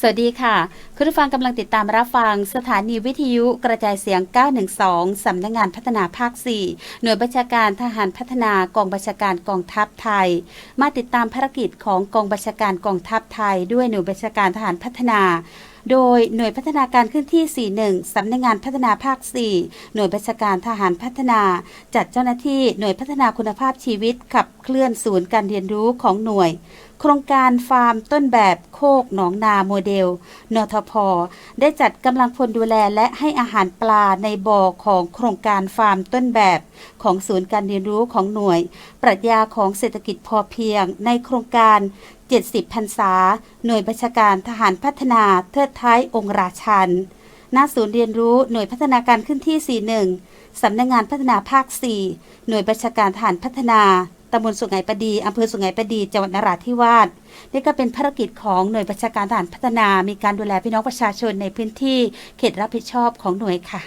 สวัสดีค่ะ คุณผู้ฟังกำลังติดตามรับฟังสถานีวิทยุกระจายเสียง 912 สำนักงานพัฒนาภาค 4 หน่วยบัญชาการทหารพัฒนากองบัญชาการกองทัพไทย มาติดตามภารกิจของกองบัญชาการกองทัพไทย ด้วยหน่วยบัญชาการทหารพัฒนาโดยหน่วยพัฒนาการขึ้นที่ 41 สำนักงานพัฒนาภาค 4 หน่วยบัญชาการทหารพัฒนา จัดเจ้าหน้าที่หน่วยพัฒนาคุณภาพชีวิตขับ เคลื่อนศูนย์การเรียนรู้ของหน่วย โครงการฟาร์มต้นแบบโคกหนองนาโมเดล นทพ ได้จัดกำลังพลดูแลและให้อาหารปลาในบ่อของโครงการฟาร์มต้นแบบของศูนย์การเรียนรู้ของหน่วย ปรัชญาของเศรษฐกิจพอเพียงในโครงการ70พรรษา หน่วยบัญชาการทหารพัฒนาเทิดท้ายองค์ราชันณศูนย์เรียนรู้หน่วยพัฒนาการขึ้นที่ 41 สำนักงานพัฒนาภาค 4 หน่วยบัญชาการทหารพัฒนา ตำบลสุไหงประดีอำเภอสุไหงประดีจังหวัดนราธิวาสนี่ก็เป็นภารกิจของหน่วยประชาการทหารพัฒนา มีการดูแลพี่น้องประชาชนในพื้นที่เขตรับผิดชอบของหน่วยค่ะ